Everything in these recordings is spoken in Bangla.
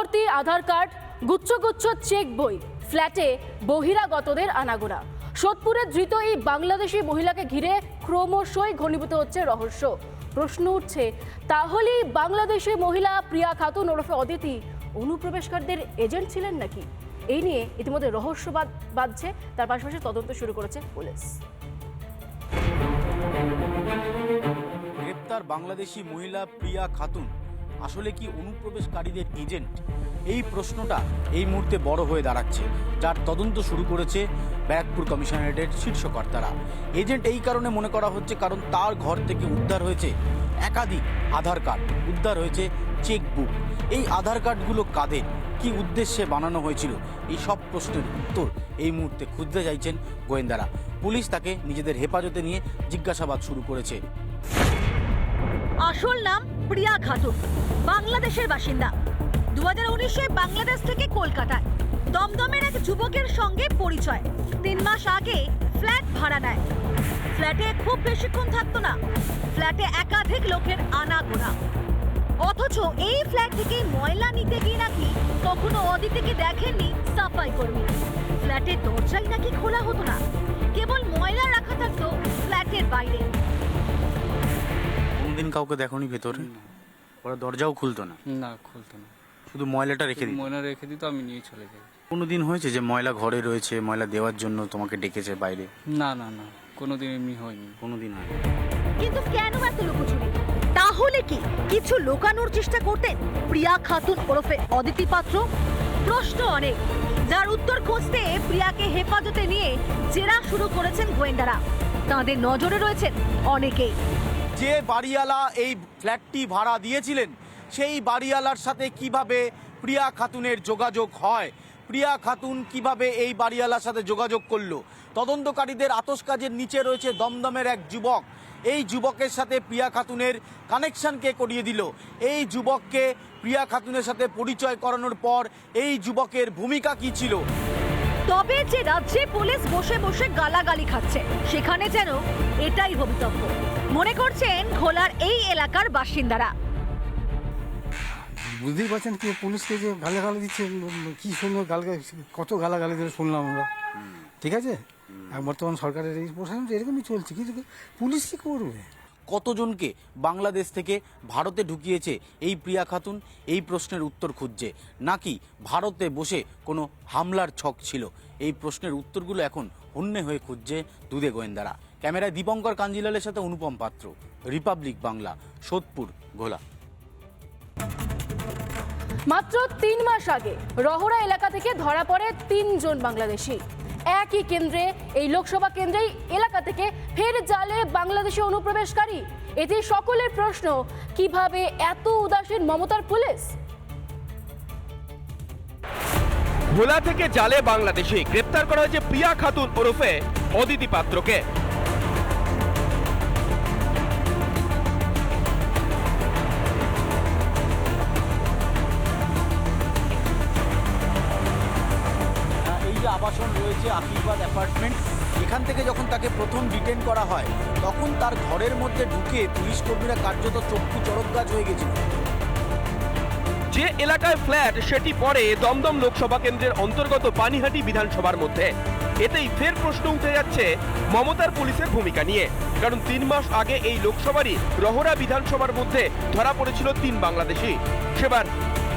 ভর্তি আধার কার্ড গুচ্ছ গুচ্ছ চেক বই, ফ্ল্যাটে বহিরাগতদের আনাগোনা। সোদপুরের ধৃত এই বাংলাদেশি মহিলাকে ঘিরে ক্রমশই ঘনীভূত হচ্ছে রহস্য। প্রশ্ন উঠছে তাহলে এই বাংলাদেশি মহিলা প্রিয়া খাতুন ওরফে অদিতি অনুপ্রবেশকারীদের এজেন্ট ছিলেন নাকি? এই নিয়ে ইতিমধ্যে রহস্যবাদ বাঁধছে, তার পাশাপাশি তদন্ত শুরু করেছে পুলিশ। গ্রেপ্তার বাংলাদেশি মহিলা প্রিয়া খাতুন আসলে কি অনুপ্রবেশকারীদের এজেন্ট? এই প্রশ্নটা এই মুহূর্তে বড় হয়ে দাঁড়াচ্ছে, যার তদন্ত শুরু করেছে ব্যারাকপুর কমিশনারেটের শীর্ষ কর্তারা এজেন্ট এই কারণে মনে করা হচ্ছে কারণ তার ঘর থেকে উদ্ধার হয়েছে একাধিক আধার কার্ড, উদ্ধার হয়েছে চেকবুক। এই আধার কার্ডগুলো কাদের কি উদ্দেশ্যে বানানো হয়েছিল? এই সব প্রশ্নের উত্তর এই মুহূর্তে খুঁজতে চাইছেন গোয়েন্দারা। পুলিশ তাকে নিজেদের হেফাজতে নিয়ে জিজ্ঞাসাবাদ শুরু করেছে। আসল নাম প্রিয়া খাতুন বাংলাদেশের বাসিন্দা। দু হাজার উনিশে বাংলাদেশ থেকে কলকাতায়, দমদমের এক যুবকের সঙ্গে পরিচয়। তিন মাস আগে ফ্ল্যাট ভাড়া নেয়। ফ্ল্যাটে খুব বেশিক্ষণ থাকতো না। ফ্ল্যাটে একাধিক লোকের আনাগোনা। অথচ এই ফ্ল্যাট থেকে ময়লা নিতে গিয়ে নাকি কখনো অদিতিকে দেখেননি সাফাই কর্মী। ফ্ল্যাটের দরজাই নাকি খোলা হতো না। কেবল ময়লা কাউকে দেখনি ভেতরে? ওরা দরজাও খুলতো না। না খুলতো না। শুধু ময়লাটা রেখে দিই মনে রেখে দিত আমি নিয়ে চলে যাই। কোনো দিন হয়েছে যে ময়লা ঘরে রয়েছে ময়লা দেওয়ার জন্য তোমাকে ডেকেছে বাইরে? না না না কোনো দিন এমনি হয়নি। কোনো দিন হয়নি। কিন্তু কেন এত লুকোচুরি? তাহলে কি কিছু লুকানোর চেষ্টা করতেন? প্রিয়া খাতুন ওরফে অদিতি পাত্র? প্রশ্ন অনেক। যার উত্তর খুঁজতে প্রিয়াকে হেফাজতে নিয়ে জেরা শুরু করেছেন গোয়েন্দারা। তাদের নজরে রয়েছেন অনেকেই। যে বাড়িওয়ালা এই ফ্ল্যাটটি ভাড়া দিয়েছিলেন, সেই বাড়িওয়ালার সাথে কীভাবে প্রিয়া খাতুনের যোগাযোগ হয়? প্রিয়া খাতুন কীভাবে এই বাড়িওয়ালার সাথে যোগাযোগ করল? তদন্তকারীদের আতস কাজের নিচে রয়েছে দমদমের এক যুবক। এই যুবকের সাথে প্রিয়া খাতুনের কানেকশনকে করিয়ে দিল? এই যুবককে প্রিয়া খাতুনের সাথে পরিচয় করানোর পর এই যুবকের ভূমিকা কী ছিল? তবে যে রাজ্যে পুলিশ বসে বসে গালাগালি খাচ্ছে সেখানে যেন এটাই ভবিতব্য মনে করছেন ঘোলার এই এলাকার বাসিন্দারা। বুঝতেই পারছেন কি পুলিশকে যে গালাগালি দিচ্ছে কি সুন্দর গাল কত গালাগালি ধরে শুনলাম আমরা। ঠিক আছে? আর বর্তমান সরকারের এই প্রশাসন তো এরকমই চলছে কিন্তু পুলিশ কি করবে? কতজনকে বাংলাদেশ থেকে ভারতে ঢুকিয়েছে? এই প্রিয়া খাতুন এই প্রশ্নের উত্তর খুঁজছে। নাকি ভারতে বসে কোনো হামলার ছক ছিল? এই প্রশ্নের উত্তরগুলো এখন হন্যে হয়ে খুঁজছে দুধে গোয়েন্দারা। ক্যামেরায় দীপঙ্কর কাঞ্জিলালের সাথে অনুপম পাত্র, রিপাবলিক বাংলা, সোদপুর, ঘোলা। মাত্র তিন মাস আগে রহরা এলাকা থেকে ধরা পড়ে তিনজন বাংলাদেশি। একই কেন্দ্রে, এই লোকসভা কেন্দ্রেই এলাকা থেকে ফের বাংলাদেশি অনুপ্রবেশকারী? এতে সকলের প্রশ্ন কীভাবে এত উদাসীন মমতার পুলিশ? ভোলা থেকে জালে বাংলাদেশে গ্রেপ্তার করা হয়েছে প্রিয়া খাতুন ওরফে অদিতি পাত্রকে। এই যে আবাসন রয়েছে আশীর্বাদ অ্যাপার্টমেন্ট এখান থেকে যখন তাকে প্রথম ডিটেন করা হয়, তখন তার ঘরের মধ্যে ঢুকে পুলিশ কর্মীরা কার্যত চক্ষু চরক গাছ হয়ে গেছিল। যে এলাকায় ফ্ল্যাট, সেটি পরে দমদম লোকসভা কেন্দ্রের অন্তর্গত পানিহাটি বিধানসভার মধ্যে। এতেই ফের প্রশ্ন উঠে যাচ্ছে মমতার পুলিশের ভূমিকা নিয়ে। কারণ তিন মাস আগে এই লোকসভারই রহরা বিধানসভার মধ্যে ধরা পড়েছিল তিন বাংলাদেশি। সেবার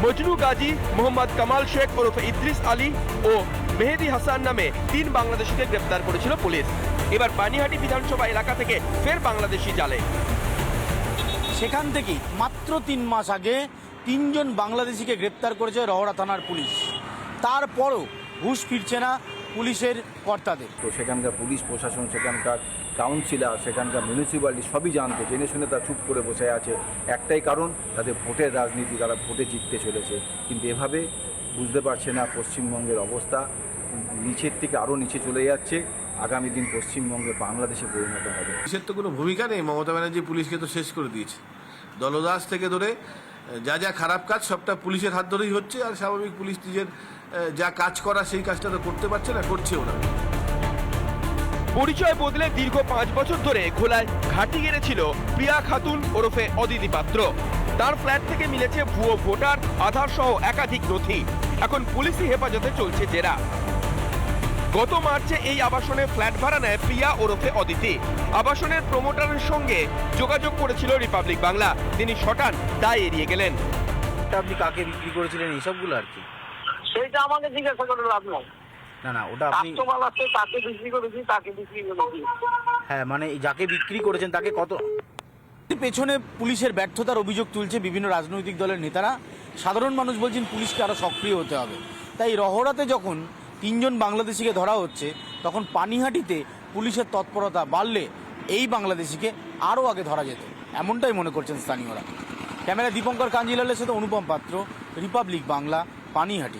মজনু গাজী, মোহাম্মদ কামাল শেখ ওরফে ইদ্রিস আলী ও মেহেদি হাসান নামে তিন বাংলাদেশিকে গ্রেপ্তার করেছিল পুলিশ। এবার পানিহাটি বিধানসভা এলাকা থেকে ফের বাংলাদেশি জালে। সেখান থেকে মাত্র তিন মাস আগে তিনজন বাংলাদেশিকে গ্রেপ্তার করেছে রহরা থানার পুলিশ। তারপরও ঘুষ ফিরছে না পুলিশের কর্তাদের। তো সেখানকার পুলিশ প্রশাসন সেখানকার কাউন্সিলার সেখানকার মিউনিসিপ্যালিটি সবই জানতো জেনে শুনে তারা চুপ করে বসে আছে। একটাই কারণ তাদের ভোটের রাজনীতি তারা ভোটে জিততে চলেছে। কিন্তু এভাবে বুঝতে পারছে না পশ্চিমবঙ্গের অবস্থা। নিচের থেকে আরও নিচে চলে যাচ্ছে। আগামী দিন পশ্চিমবঙ্গে বাংলাদেশে পরিণত হবে। পুলিশের তো কোনো ভূমিকা নেই। মমতা ব্যানার্জি পুলিশকে তো শেষ করে দিয়েছে। দলদাস থেকে ধরে যা যা খারাপ কাজ সবটা পুলিশের হাত ধরেই হচ্ছে। আর স্বাভাবিক পুলিশ নিজের যা কাজ করা সেই কাজটা তো করতে পারছে না করছেও না। পরিচয় বদলে দীর্ঘ পাঁচ বছর ধরে ঘোলায় ঘাঁটি গেড়েছিল প্রিয়া খাতুন ওরফে অদিতি পাত্র। তার ফ্ল্যাট থেকে মিলেছে ভুয়ো ভোটার আধার সহ একাধিক নথি। এখন পুলিশি হেফাজতে চলছে জেরা। গত মার্চে এই আবাসনে ফ্ল্যাট ভাড়া নেয় প্রিয়া ওরফে অদিতি। আবাসনের প্রমোটারের সঙ্গে যোগাযোগ করেছিল রিপাবলিক বাংলা। তিনি শটান তাই এড়িয়ে গেলেন। আপনি কাকে বিক্রি করেছিলেন এইসবগুলো আর কি? সেইটা আমাকে জিজ্ঞাসা করে লাভ নাই। না না ওটা আপনি কাস্টমার আছে তাকে বিক্রি করেছি তাকে বিক্রি করেছি হ্যাঁ মানে যাকে বিক্রি করেছেন তাকে কত পেছনে পুলিশের ব্যর্থতার অভিযোগ তুলছে বিভিন্ন রাজনৈতিক দলের নেতারা। সাধারণ মানুষ বলছেন পুলিশকে আরও সক্রিয় হতে হবে। তাই রহরাতে যখন তিনজন বাংলাদেশিকে ধরা হচ্ছে তখন পানিহাটিতে পুলিশের তৎপরতা বাড়লে এই বাংলাদেশিকে আরও আগে ধরা যেত। এমনটাই মনে করছেন স্থানীয়রা। ক্যামেরা দীপঙ্কর কাঞ্জিলালের সাথে অনুপম পাত্র রিপাবলিক বাংলা পানিহাটি।